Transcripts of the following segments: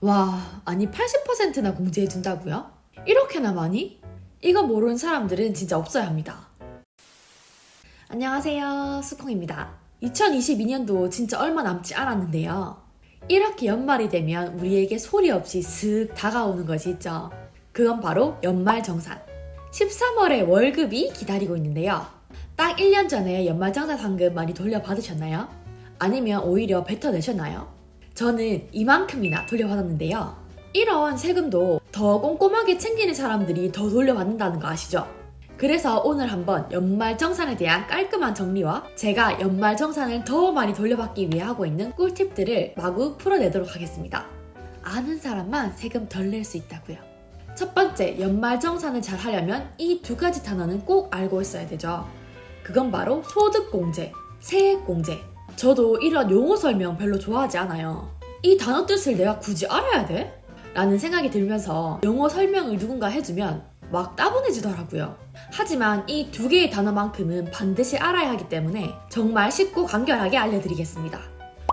와, 아니 80%나 공제해준다고요? 이렇게나 많이? 이거 모르는 사람들은 진짜 없어야 합니다. 안녕하세요. 수콩입니다. 2022년도 진짜 얼마 남지 않았는데요. 이렇게 연말이 되면 우리에게 소리 없이 슥 다가오는 것이 있죠. 그건 바로 연말 정산. 13월에 월급이 기다리고 있는데요. 딱 1년 전에 연말정산 상금 많이 돌려받으셨나요? 아니면 오히려 뱉어내셨나요? 저는 이만큼이나 돌려받았는데요. 이런 세금도 더 꼼꼼하게 챙기는 사람들이 더 돌려받는다는 거 아시죠? 그래서 오늘 한번 연말정산에 대한 깔끔한 정리와 제가 연말정산을 더 많이 돌려받기 위해 하고 있는 꿀팁들을 마구 풀어내도록 하겠습니다. 아는 사람만 세금 덜 낼 수 있다고요. 첫 번째, 연말정산을 잘 하려면 이 두 가지 단어는 꼭 알고 있어야 되죠. 그건 바로 소득공제, 세액공제. 저도 이런 용어 설명 별로 좋아하지 않아요. 이 단어 뜻을 내가 굳이 알아야 돼? 라는 생각이 들면서 용어 설명을 누군가 해주면 막 따분해지더라고요. 하지만 이 두 개의 단어만큼은 반드시 알아야 하기 때문에 정말 쉽고 간결하게 알려드리겠습니다.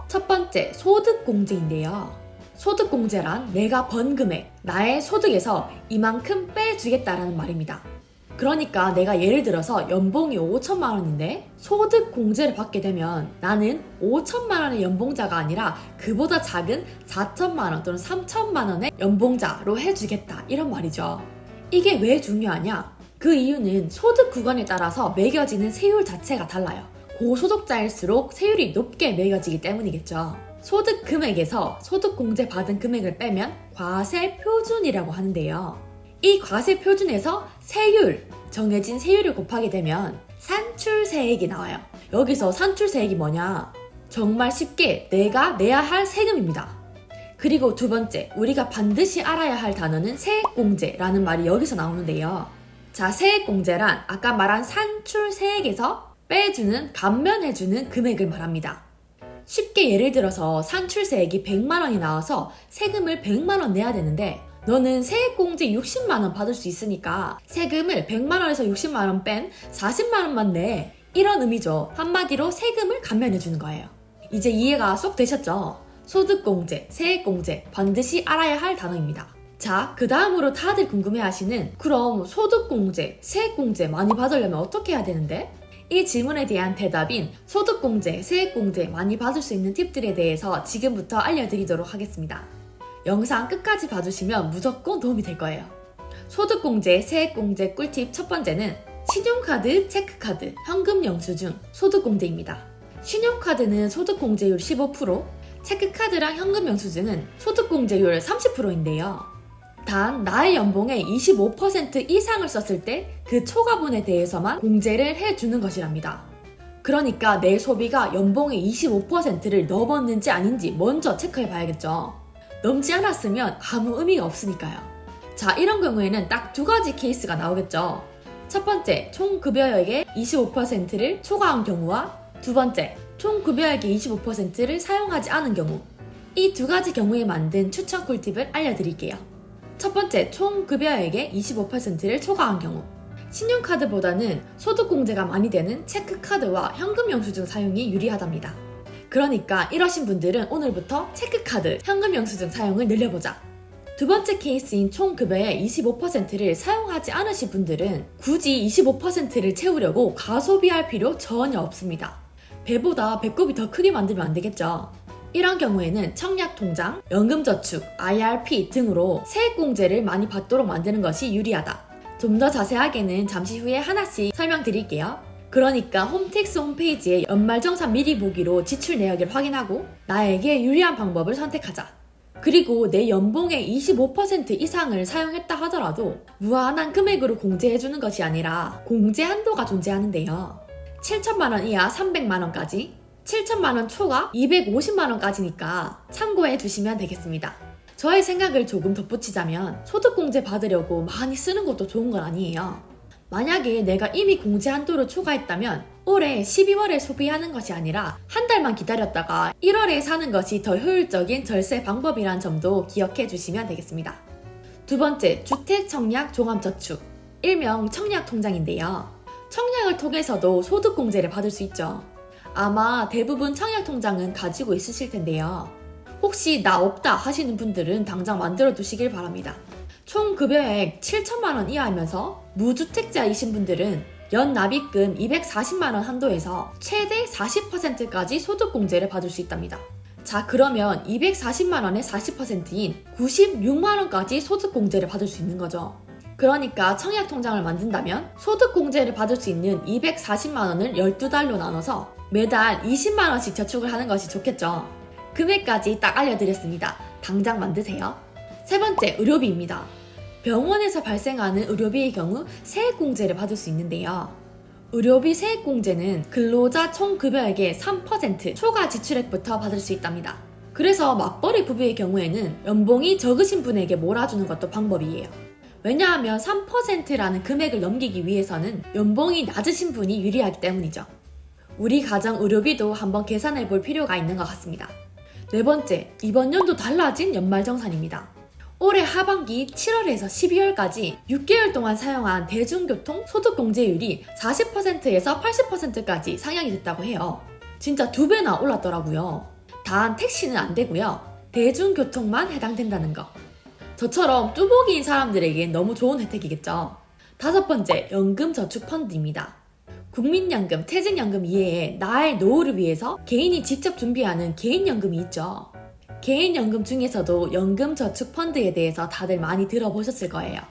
첫 번째, 소득공제인데요. 소득공제란 내가 번 금액, 나의 소득에서 이만큼 빼주겠다라는 말입니다. 그러니까 내가 예를 들어서 연봉이 5천만 원인데 소득 공제를 받게 되면 나는 5천만 원의 연봉자가 아니라 그보다 작은 4천만 원 또는 3천만 원의 연봉자로 해주겠다 이런 말이죠. 이게 왜 중요하냐? 그 이유는 소득 구간에 따라서 매겨지는 세율 자체가 달라요. 고소득자일수록 세율이 높게 매겨지기 때문이겠죠. 소득 금액에서 소득 공제 받은 금액을 빼면 과세 표준이라고 하는데요. 이 과세 표준에서 세율, 정해진 세율을 곱하게 되면 산출세액이 나와요. 여기서 산출세액이 뭐냐? 정말 쉽게 내가 내야 할 세금입니다. 그리고 두 번째, 우리가 반드시 알아야 할 단어는 세액공제라는 말이 여기서 나오는데요. 자, 세액공제란 아까 말한 산출세액에서 빼주는, 감면해주는 금액을 말합니다. 쉽게 예를 들어서 산출세액이 100만원이 나와서 세금을 100만원 내야 되는데 너는 세액공제 60만원 받을 수 있으니까 세금을 100만원에서 60만원 뺀 40만원만 내. 이런 의미죠. 한마디로 세금을 감면해주는 거예요. 이제 이해가 쏙 되셨죠? 소득공제, 세액공제 반드시 알아야 할 단어입니다. 자, 그 다음으로 다들 궁금해 하시는 그럼 소득공제, 세액공제 많이 받으려면 어떻게 해야 되는데? 이 질문에 대한 대답인 소득공제, 세액공제 많이 받을 수 있는 팁들에 대해서 지금부터 알려드리도록 하겠습니다. 영상 끝까지 봐주시면 무조건 도움이 될 거예요. 소득공제, 세액공제 꿀팁 첫 번째는 신용카드, 체크카드, 현금 영수증, 소득공제입니다. 신용카드는 소득공제율 15%, 체크카드랑 현금 영수증은 소득공제율 30%인데요. 단 나의 연봉의 25% 이상을 썼을 때 그 초과분에 대해서만 공제를 해주는 것이랍니다. 그러니까 내 소비가 연봉의 25%를 넘었는지 아닌지 먼저 체크해 봐야겠죠. 넘지 않았으면 아무 의미가 없으니까요. 자, 이런 경우에는 딱 두 가지 케이스가 나오겠죠. 첫 번째, 총 급여액의 25%를 초과한 경우와 두 번째, 총 급여액의 25%를 사용하지 않은 경우. 이 두 가지 경우에 만든 추천 꿀팁을 알려드릴게요. 첫 번째, 총 급여액의 25%를 초과한 경우. 신용카드보다는 소득공제가 많이 되는 체크카드와 현금 영수증 사용이 유리하답니다. 그러니까 이러신 분들은 오늘부터 체크카드, 현금 영수증 사용을 늘려보자. 두 번째 케이스인 총 급여의 25%를 사용하지 않으신 분들은 굳이 25%를 채우려고 가소비할 필요 전혀 없습니다. 배보다 배꼽이 더 크게 만들면 안 되겠죠. 이런 경우에는 청약통장, 연금저축, IRP 등으로 세액공제를 많이 받도록 만드는 것이 유리하다. 좀 더 자세하게는 잠시 후에 하나씩 설명드릴게요. 그러니까 홈택스 홈페이지에 연말정산 미리 보기로 지출 내역을 확인하고 나에게 유리한 방법을 선택하자. 그리고 내 연봉의 25% 이상을 사용했다 하더라도 무한한 금액으로 공제해주는 것이 아니라 공제 한도가 존재하는데요. 7천만원 이하 300만원까지, 7천만원 초과 250만원까지니까 참고해 두시면 되겠습니다. 저의 생각을 조금 덧붙이자면 소득공제 받으려고 많이 쓰는 것도 좋은 건 아니에요. 만약에 내가 이미 공제 한도를 초과했다면 올해 12월에 소비하는 것이 아니라 한 달만 기다렸다가 1월에 사는 것이 더 효율적인 절세 방법이란 점도 기억해 주시면 되겠습니다. 두 번째, 주택 청약 종합저축. 일명 청약 통장인데요. 청약을 통해서도 소득 공제를 받을 수 있죠. 아마 대부분 청약 통장은 가지고 있으실 텐데요. 혹시 나 없다 하시는 분들은 당장 만들어 두시길 바랍니다. 총 급여액 7천만 원 이하이면서 무주택자이신 분들은 연 납입금 240만 원 한도에서 최대 40%까지 소득공제를 받을 수 있답니다. 자, 그러면 240만 원의 40%인 96만 원까지 소득공제를 받을 수 있는 거죠. 그러니까 청약 통장을 만든다면 소득 공제를 받을 수 있는 240만 원을 12달로 나눠서 매달 20만 원씩 저축을 하는 것이 좋겠죠. 금액까지 딱 알려드렸습니다. 당장 만드세요. 세 번째, 의료비입니다. 병원에서 발생하는 의료비의 경우 세액공제를 받을 수 있는데요. 의료비 세액공제는 근로자 총 급여액의 3% 초과 지출액부터 받을 수 있답니다. 그래서 맞벌이 부부의 경우에는 연봉이 적으신 분에게 몰아주는 것도 방법이에요. 왜냐하면 3%라는 금액을 넘기기 위해서는 연봉이 낮으신 분이 유리하기 때문이죠. 우리 가정 의료비도 한번 계산해 볼 필요가 있는 것 같습니다. 네 번째, 이번 연도 달라진 연말정산입니다. 올해 하반기 7월에서 12월까지 6개월 동안 사용한 대중교통 소득공제율이 40%에서 80%까지 상향이 됐다고 해요. 진짜 두 배나 올랐더라고요. 단 택시는 안 되고요. 대중교통만 해당된다는 거. 저처럼 뚜벅이인 사람들에겐 너무 좋은 혜택이겠죠. 다섯 번째, 연금저축펀드입니다. 국민연금, 퇴직연금 이외에 나의 노후를 위해서 개인이 직접 준비하는 개인연금이 있죠. 개인연금 중에서도 연금저축펀드에 대해서 다들 많이 들어보셨을 거예요.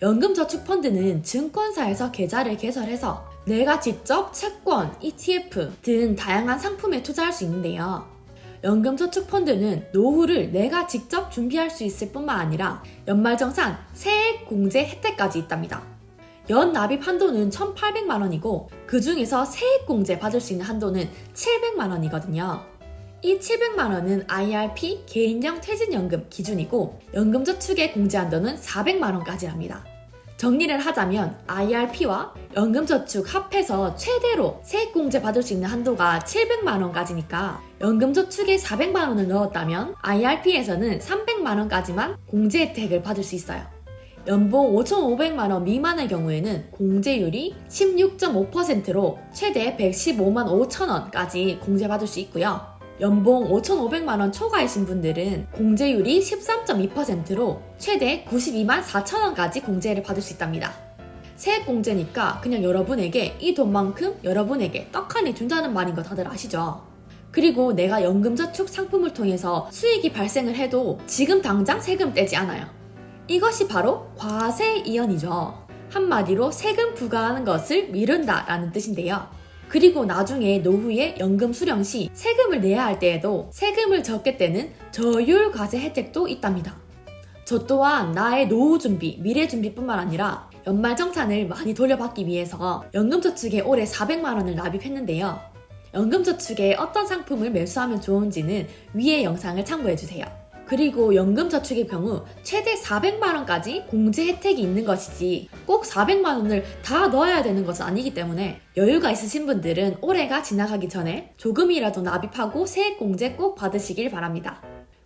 연금저축펀드는 증권사에서 계좌를 개설해서 내가 직접 채권, ETF 등 다양한 상품에 투자할 수 있는데요. 연금저축펀드는 노후를 내가 직접 준비할 수 있을 뿐만 아니라 연말정산, 세액 공제 혜택까지 있답니다. 연 납입 한도는 1,800만 원이고 그 중에서 세액 공제 받을 수 있는 한도는 700만 원이거든요. 이 700만 원은 IRP 개인형 퇴직연금 기준이고 연금저축의 공제 한도는 400만 원까지랍니다. 정리를 하자면 IRP와 연금저축 합해서 최대로 세액공제 받을 수 있는 한도가 700만 원까지니까 연금저축에 400만 원을 넣었다면 IRP에서는 300만 원까지만 공제 혜택을 받을 수 있어요. 연봉 5,500만 원 미만의 경우에는 공제율이 16.5%로 최대 115만 5천 원까지 공제받을 수 있고요. 연봉 5,500만 원 초과이신 분들은 공제율이 13.2%로 최대 92만 4천 원까지 공제를 받을 수 있답니다. 세액 공제니까 그냥 여러분에게 이 돈만큼 여러분에게 떡하니 준다는 말인 거 다들 아시죠? 그리고 내가 연금저축 상품을 통해서 수익이 발생을 해도 지금 당장 세금 떼지 않아요. 이것이 바로 과세 이연이죠. 한마디로 세금 부과하는 것을 미룬다 라는 뜻인데요. 그리고 나중에 노후에 연금 수령 시 세금을 내야 할 때에도 세금을 적게 떼는 저율 과세 혜택도 있답니다. 저 또한 나의 노후 준비, 미래 준비뿐만 아니라 연말 정산을 많이 돌려받기 위해서 연금저축에 올해 400만 원을 납입했는데요. 연금저축에 어떤 상품을 매수하면 좋은지는 위의 영상을 참고해주세요. 그리고 연금 저축의 경우 최대 400만 원까지 공제 혜택이 있는 것이지 꼭 400만 원을 다 넣어야 되는 것은 아니기 때문에 여유가 있으신 분들은 올해가 지나가기 전에 조금이라도 납입하고 세액 공제 꼭 받으시길 바랍니다.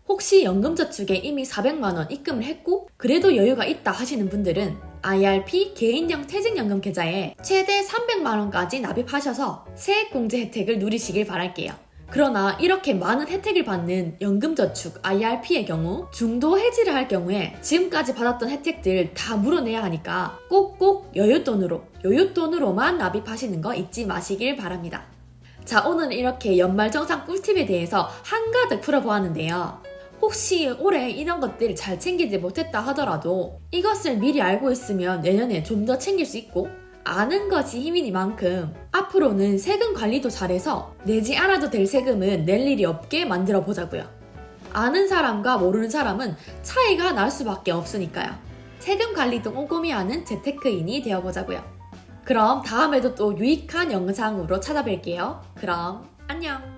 혹시 연금저축에 이미 400만 원 입금을 했고 그래도 여유가 있다 하시는 분들은 IRP 개인형 퇴직연금 계좌에 최대 300만 원까지 납입하셔서 세액 공제 혜택을 누리시길 바랄게요. 그러나 이렇게 많은 혜택을 받는 연금저축 IRP의 경우 중도 해지를 할 경우에 지금까지 받았던 혜택들 다 물어내야 하니까 꼭꼭 여윳돈으로 여윳돈으로만 납입하시는 거 잊지 마시길 바랍니다. 자 오늘 이렇게 연말정산 꿀팁에 대해서 한가득 풀어보았는데요. 혹시 올해 이런 것들 잘 챙기지 못했다 하더라도 이것을 미리 알고 있으면 내년에 좀 더 챙길 수 있고 아는 것이 힘이니만큼 앞으로는 세금 관리도 잘해서 내지 않아도 될 세금은 낼 일이 없게 만들어 보자고요. 아는 사람과 모르는 사람은 차이가 날 수밖에 없으니까요. 세금 관리도 꼼꼼히 하는 재테크인이 되어보자고요. 그럼 다음에도 또 유익한 영상으로 찾아뵐게요. 그럼 안녕!